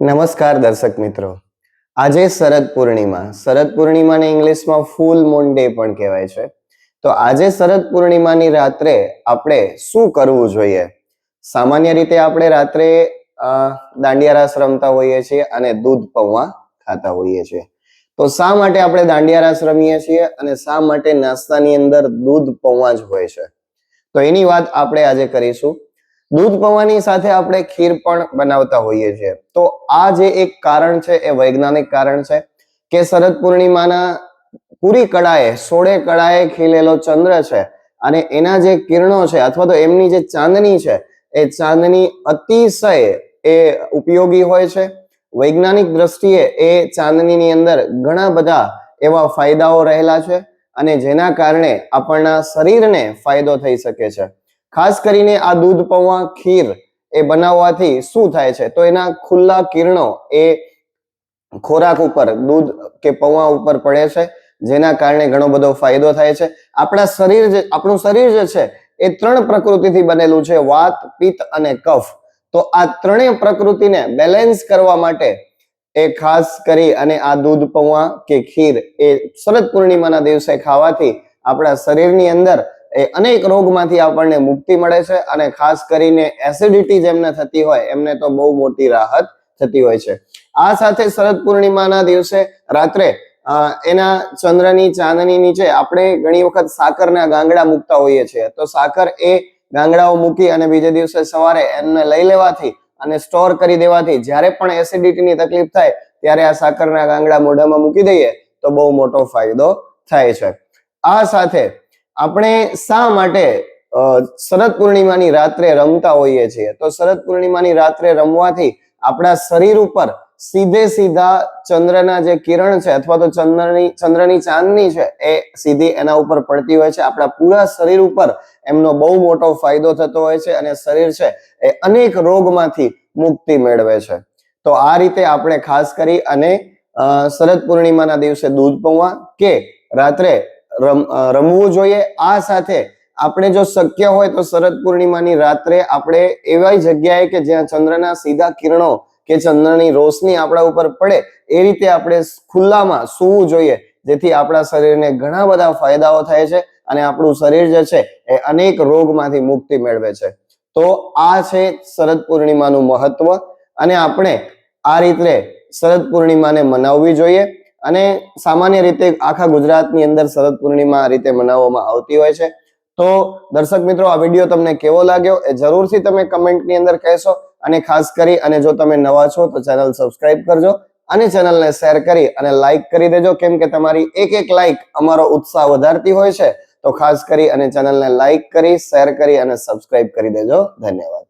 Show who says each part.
Speaker 1: નમસ્કાર દર્શક મિત્રો. આજે શરદ પૂર્ણિમા. શરદ પૂર્ણિમાને ઇંગ્લિશમાં ફૂલ મૂન ડે પણ કહેવાય છે. તો આજે શરદ પૂર્ણિમાની રાત્રે આપણે શું કરવું જોઈએ? સામાન્ય રીતે આપણે રાત્રે દાંડિયા રાસ રમતા હોઈએ છીએ અને દૂધ પૌવા ખાતા હોઈએ છીએ. તો શા માટે આપણે દાંડિયા રાસ રમીએ છીએ અને શા માટે નાસ્તાની અંદર દૂધ પૌવા જ હોય છે? તો એની વાત આપણે આજે કરીશું. દૂધ પૌવાની સાથે આપણે ખીર પણ બનાવતા હોઈએ છીએ. તો આ જે એક કારણ છે એ વૈજ્ઞાનિક કારણ છે કે શરદ પૂર્ણિમાના પૂરી કળાએ, સોળે કળાએ ખીલેલો ચંદ્ર છે અને એના જે કિરણો છે અથવા તો એમની જે ચાંદની છે, એ ચાંદની અતિશય એ ઉપયોગી હોય છે. વૈજ્ઞાનિક દ્રષ્ટિએ એ ચાંદનીની અંદર ઘણા બધા એવા ફાયદાઓ રહેલા છે અને જેના કારણે આપણના શરીરને ફાયદો થઈ શકે છે. ખાસ કરીને આ દૂધ પૌવા ખીર એ બનાવવાથી શું થાય છે? તો એના ખુલ્લા કિરણો એ ખોરાક ઉપર, દૂધ કે પૌવા ઉપર પડે છે, જેના કારણે ઘણો બધો ફાયદો થાય છે. આપણા શરીર જે, આપણું શરીર જે છે, એ ત્રણ પ્રકૃતિથી બનેલું છે, વાત, પિત્ત અને કફ. તો આ ત્રણેય પ્રકૃતિને બેલેન્સ કરવા માટે એ ખાસ કરી અને આ દૂધ પૌવા કે ખીર એ શરદ પૂર્ણિમાના દિવસે ખાવાથી આપણા શરીરની અંદર એ અનેક રોગમાંથી આપણને મુક્તિ મળે છે અને ખાસ કરીને એસિડિટી જેમને થતી હોય, એમને તો બહુ મોટી રાહત થતી હોય છે. આ સાથે શરદ પૂર્ણિમાના દિવસે રાત્રે એના ચંદ્રની ચાંદની નીચે આપણે ઘણી વખત સાકરના ગાંગડા મૂકતા હોઈએ છીએ. તો સાકર એ ગાંગડાઓ મૂકી અને બીજે દિવસે સવારે એમને લઈ લેવાથી અને સ્ટોર કરી દેવાથી જ્યારે પણ એસિડિટીની તકલીફ થાય, ત્યારે આ સાકરના ગાંગડા મોઢામાં મૂકી દઈએ તો બહુ મોટો ફાયદો થાય છે. આ સાથે આપણે શા માટે શરદ પૂર્ણિમાની રાત્રે રમતા હોઈએ છીએ? તો શરદ પૂર્ણિમાની રાત્રે રમવાથી આપણા શરીર ઉપર સીધે સીધા ચંદ્રના જે કિરણ છે અથવા તો ચંદ્રની ચંદ્રની ચાંદની છે, એ સીધી એના ઉપર પડતી હોય છે. આપણા પૂરા શરીર ઉપર એમનો બહુ મોટો ફાયદો થતો હોય છે અને શરીર છે એ અનેક રોગમાંથી મુક્તિ મેળવે છે. તો આ રીતે આપણે ખાસ કરી અને શરદ પૂર્ણિમાના દિવસે દૂધ પૌવા કે રાત્રે રમવું જોઈએ. આ સાથે આપણે જો શક્ય હોય તો શરદ પૂર્ણિમાની રાત્રે આપણે એવા જગ્યાએ કે જ્યાં ચંદ્રના સીધા કિરણો કે ચંદ્રની રોશની આપણા ઉપર પડે, એ રીતે આપણે ખુલ્લામાં સૂવું જોઈએ. જેથી આપણા શરીરને ઘણા બધા ફાયદાઓ થાય છે અને આપણું શરીર જે છે એ અનેક રોગમાંથી મુક્તિ મેળવે છે. તો આ છે શરદ પૂર્ણિમાનું મહત્વ અને આપણે આ રીતે શરદ પૂર્ણિમાને મનાવવી જોઈએ. અને સામાન્ય રીતે આખા ગુજરાતની અંદર શરદ પૂર્ણિમા રીતે મનાવવામાં આવતી હોય છે. તો દર્શક મિત્રો, આ વીડિયો તમને કેવો લાગ્યો એ જરૂરથી તમે કમેન્ટની અંદર કહેશો અને ખાસ કરી અને જો તમે નવા છો તો ચેનલ સબસ્ક્રાઇબ કરજો અને ચેનલને શેર કરી અને લાઈક કરી દેજો. કેમ કે તમારી એક એક લાઈક અમારો ઉત્સાહ વધારતી હોય છે. તો ખાસ કરી અને ચેનલને લાઈક કરી, શેર કરી અને સબસ્ક્રાઇબ કરી દેજો. ધન્યવાદ.